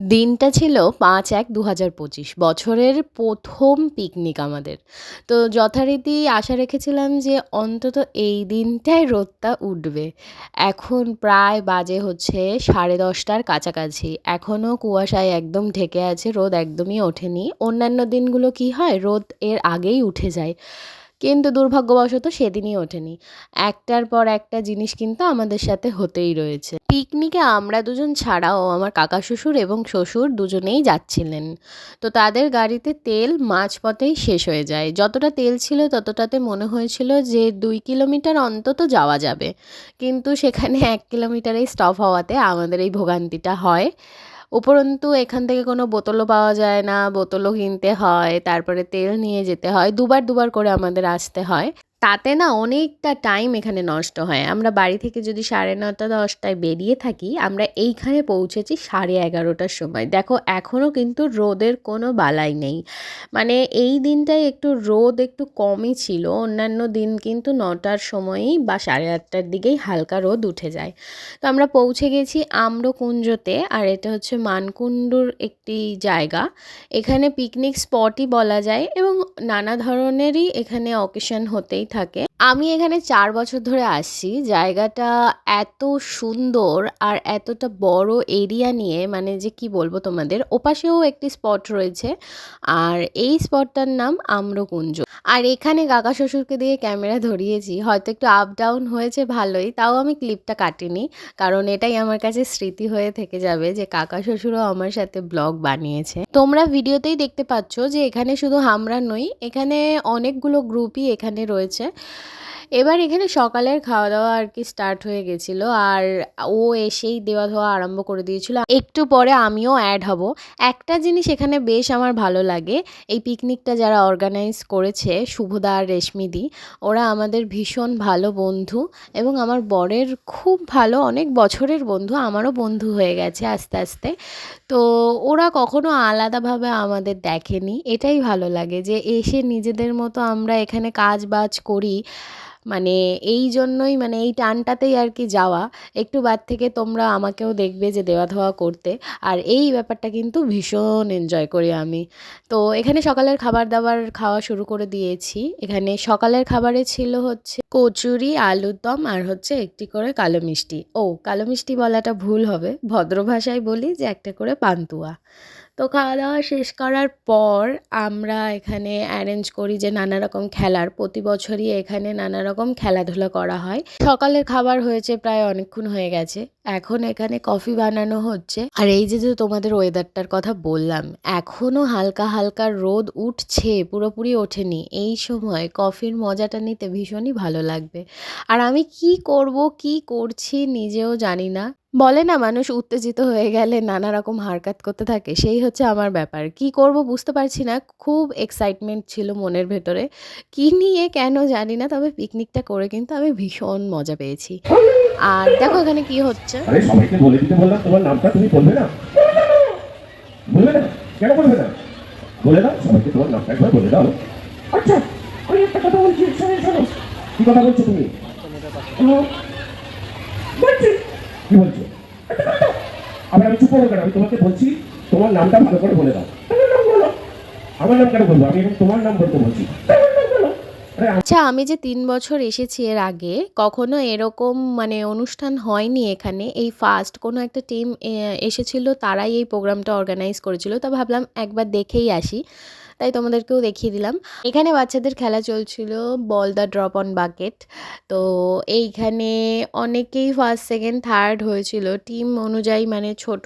দিনটা ছিল পাঁচ এক দু হাজার পঁচিশ, বছরের প্রথম পিকনিক আমাদের। তো যথারীতি আশা রেখেছিলাম যে অন্তত এই দিনটায় রোদটা উঠবে। এখন প্রায় বাজে হচ্ছে সাড়ে দশটার কাছাকাছি। এখনও কুয়াশায় একদম ঢেকে আছে, রোদ একদমই ওঠেনি। অন্যান্য দিনগুলো কি হয়, রোদ এর আগেই উঠে যায়। কিন্তু দুর্ভাগ্যবশত সেদিনই ওঠেনি। একটার পর একটা জিনিস কিন্তু আমাদের সাথে হতেই রয়েছে। পিকনিকে আমরা দুজন ছাড়াও আমার কাকা শ্বশুর এবং শ্বশুর দুজনেই যাচ্ছিলেন। তো তাদের গাড়িতে তেল মাঝপথেই শেষ হয়ে যায়। যতটা তেল ছিল ততটাতে মনে হয়েছিল যে দুই কিলোমিটার অন্তত যাওয়া যাবে। কিন্তু সেখানে এক কিলোমিটারেই স্টপ হওয়াতে আমাদের এই ভোগান্তিটা হয়। উপরন্তু এখান থেকে কোনো বোতলও পাওয়া যায় না, বোতলও কিনতে হয়, তারপরে তেল নিয়ে যেতে হয়, দুবার দুবার করে আমাদের আসতে হয়। তাতে না অনেকটা টাইম এখানে নষ্ট হয়। আমরা বাড়ি থেকে যদি সাড়ে নটা দশটায় বেরিয়ে থাকি, আমরা এইখানে পৌঁছেছি সাড়ে এগারোটার সময়। দেখো এখনও কিন্তু রোদের কোনো বালাই নেই। মানে এই দিনটায় একটু রোদ একটু কমই ছিল। অন্যান্য দিন কিন্তু নটার সময়ই বা সাড়ে আটটার দিকেই হালকা রোদ উঠে যায়। তো আমরা পৌঁছে গেছি আম্রকুঞ্জতে, আর এটা হচ্ছে মানকুণ্ডুর একটি জায়গা। এখানে পিকনিক স্পটই বলা যায় এবং নানা ধরনেরই এখানে অকেশন হতেই থাকে। আমি এখানে চার বছর ধরে আসছি। জায়গাটা এত সুন্দর আর এতটা বড় এরিয়া নিয়ে মানে যে কি বলব তোমাদের, ওপাশেও একটি স্পট রয়েছে। আর এই স্পটটার নাম আম্রকুঞ্জ। আর এখানে কাকা শ্বশুরকে দিয়ে ক্যামেরা ধরিয়েছি। হয়তো একটু আপ ডাউন হয়েছে ভালোই, তাও আমি ক্লিপটা কাটিনি। কারণ এটাই আমার কাছে স্মৃতি হয়ে থেকে যাবে যে কাকা শ্বশুরও আমার সাথে ব্লগ বানিয়েছে। তোমরা ভিডিওতেই দেখতে পাচ্ছ যে এখানে শুধু আমরা নই, এখানে অনেকগুলো গ্রুপই এখানে রয়েছে। এবার এখানে সকালের খাওয়া দাওয়া আর কি স্টার্ট হয়ে গেছিল। আর ও এসেই দেওয়া ধোয়া আরম্ভ করে দিয়েছিল। একটু পরে আমিও অ্যাড হব। একটা জিনিস এখানে বেশ আমার ভালো লাগে, এই পিকনিকটা যারা অর্গানাইজ করেছে শুভদা আর রেশমিদি, ওরা আমাদের ভীষণ ভালো বন্ধু এবং আমার বরের খুব ভালো অনেক বছরের বন্ধু, আমারও বন্ধু হয়ে গেছে আস্তে আস্তে। তো ওরা কখনো আলাদাভাবে আমাদের দেখেনি, এটাই ভালো লাগে যে এসে নিজেদের মতো আমরা এখানে কাজ বাজ করি। মানে এই জন্যই মানে এই টানটাতেই আর কি যাওয়া। একটু বাদ থেকে তোমরা আমাকেও দেখবে যে দেওয়া ধোয়া করতে। আর এই ব্যাপারটা কিন্তু ভীষণ এনজয় করি আমি। তো এখানে সকালের খাবার দাবার খাওয়া শুরু করে দিয়েছি। এখানে সকালের খাবারে ছিল হচ্ছে কচুরি আলুর দম আর হচ্ছে একটি করে কালো মিষ্টি। ও, কালো মিষ্টি বলাটা ভুল হবে। ভদ্র ভাষায় বলি যে একটা করে পান্তুয়া। তো খাওয়া দাওয়া শেষ করার পর আমরা এখানে অ্যারেঞ্জ করি যে নানা রকম খেলার। প্রতি বছরই এখানে নানা রকম খেলাধুলা করা হয়। সকালের খাবার হয়েছে প্রায় অনেকক্ষণ হয়ে গেছে। এখন এখানে কফি বানানো হচ্ছে। আর এই যে যে তোমাদের ওয়েদারটার কথা বললাম এখনও হালকা হালকা রোদ উঠছে, পুরোপুরি ওঠেনি। এই সময় কফির মজাটা নিতে ভীষণই ভালো লাগবে। আর আমি কি করব, কি করছি নিজেও জানি না। বলে না মানুষ উত্তেজিত হয়ে গেলে নানা রকম হারকাত করতে থাকে? সেই হচ্ছে আমার ব্যাপার। কি করব বুঝতে পারছি না। খুব এক্সাইটমেন্ট ছিল মনের ভেতরে। কি নিয়ে কেন জানি না তবে পিকনিকটা করে কিন্তু আমি ভীষণ মজা পেয়েছি। আর দেখো এখানে কি হচ্ছে। আরে সবাইকে বলে দিতে বললাম তোমার নামটা তুমি বলবে না? বলবে না? কেন বলবে না? বলে দাও সবাইকে তোমার নামটা একবার বলে দাও। আচ্ছা আমি একটা কথা বলছি শোনো শোনো কি কথা বলছো তুমি? ও, বলছি কি বলছো? আবার আমি চুপ কেন আমি তোমাকে বলছি, তোমার নামটা ভালো করে বলে দাও। আমার নাম কেন বলব? আমি এখন তোমার নাম বলতে বলছি তোমার নাম বলো আরে আচ্ছা আমি যে তিন বছর এসেছি এর আগে, কখনো এরকম মানে অনুষ্ঠান হয়নি এখানে। এই ফার্স্ট কোনো একটা টিম এসেছিল, তারাই এই প্রোগ্রামটা অর্গানাইজ করেছিল। তা ভাবলাম একবার দেখেই আসি। তাই তোমাদেরকেও দেখিয়ে দিলাম। এখানে বাচ্চাদের খেলা চলছিল ball the drop on bucket তো এইখানে অনেকেই ফার্স্ট সেকেন্ড থার্ড হয়েছিল। টিম অনুযায়ী মানে ছোট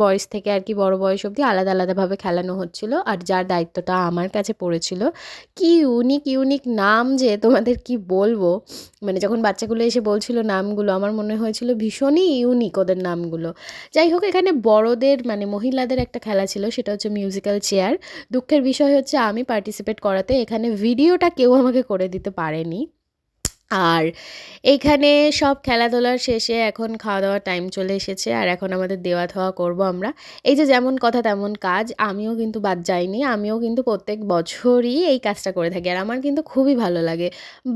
বয়স থেকে আর কি বড় বয়স অবধি আলাদা আলাদাভাবে খেলানো হচ্ছিল আর যার দায়িত্বটা আমার কাছে পড়েছিল। কি ইউনিক ইউনিক নাম যে তোমাদের কি বলব? মানে যখন বাচ্চাগুলো এসে বলছিল নামগুলো, আমার মনে হয়েছিল ভীষণই ইউনিক ওদের নামগুলো। যাই হোক, এখানে বড়দের মানে মহিলাদের একটা খেলা ছিল, সেটা হচ্ছে মিউজিক্যাল চেয়ার দুঃখের বিষয় হচ্ছে আমি পার্টিসিপেট করাতে এখানে ভিডিওটা কেউ আমাকে করে দিতে পারেনি। আর এইখানে সব খেলাধুলার শেষে এখন খাওয়া দাওয়ার টাইম চলে এসেছে, আর এখন আমাদের দেওয়া থাওয়া করব আমরা। এই যে যেমন কথা তেমন কাজ, আমিও কিন্তু বাদ যাইনি, আমিও কিন্তু প্রত্যেক বছরই এই কাজটা করে থাকি, আর আমার কিন্তু খুবই ভালো লাগে।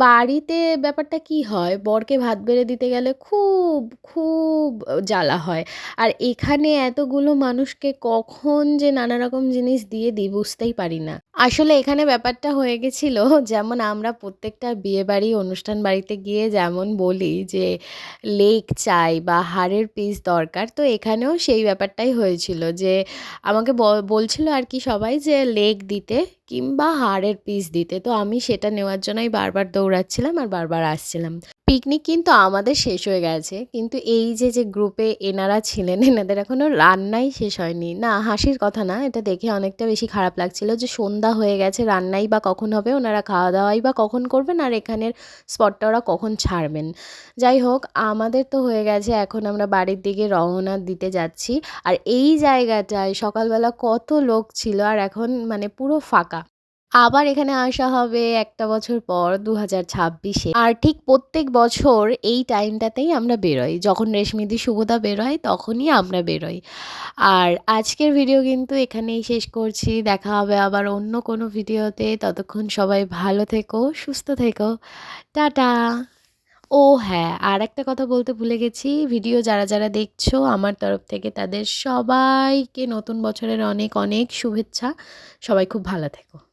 বাড়িতে ব্যাপারটা কি হয়, বরকে ভাত বেড়ে দিতে গেলে খুব খুব জ্বালা হয়, আর এখানে এতগুলো মানুষকে কখন যে নানা রকম জিনিস দিয়ে দিই বুঝতেই পারি না। আসলে এখানে ব্যাপারটা হয়ে গেছিল, যেমন আমরা প্রত্যেকটা বিয়েবাড়ি অনুষ্ঠান বাড়িতে গিয়ে যেমন বলি যে, লেক চাই বা হাড়ের পিস দরকার, তো এখানেও সেই ব্যাপারটাই হয়েছিল যে, আমাকে বলছিল আর কি সবাই যে, লেক দিতে কিংবা হাড়ের পিস দিতে। তো আমি সেটা নেওয়ার জন্যই বারবার দৌড়াচ্ছিলাম আর বারবার আসছিলাম। পিকনিক কিন্তু আমাদের শেষ হয়ে গেছে। কিন্তু এই যে যে গ্রুপে এনারা ছিলেন, এনাদের এখনও রান্নাই শেষ হয়নি। না, হাসির কথা না, এটা দেখে অনেকটা বেশি খারাপ লাগছিল যে সন্ধ্যা হয়ে গেছে, রান্নাই বা কখন হবে, ওনারা খাওয়া দাওয়াই বা কখন করবেন আর এখানের স্পটটা ওরা কখন ছাড়বেন। যাই হোক, আমাদের তো হয়ে গেছে, এখন আমরা বাড়ির দিকে রওনা দিতে যাচ্ছি। আর এই জায়গাটায় সকালবেলা কত লোক ছিল আর এখন মানে পুরো ফাঁকা। আবার এখানে আসা হবে একটা বছর পর দু হাজার ছাব্বিশে। আর ঠিক প্রত্যেক বছর এই টাইমটাতেই আমরা বেরোই। যখন রেশমিদি শুভদা বেরোয়, তখনই আমরা বেরোই। আর আজকের ভিডিও কিন্তু এখানেই শেষ করছি। দেখা হবে আবার অন্য কোনো ভিডিওতে। ততক্ষণ সবাই ভালো থেকো, সুস্থ থেকো। টাটা! ও হ্যাঁ আর একটা কথা বলতে ভুলে গেছি। ভিডিও যারা যারা দেখছ আমার তরফ থেকে তাদের সবাইকে নতুন বছরের অনেক অনেক শুভেচ্ছা। সবাই খুব ভালো থেকো।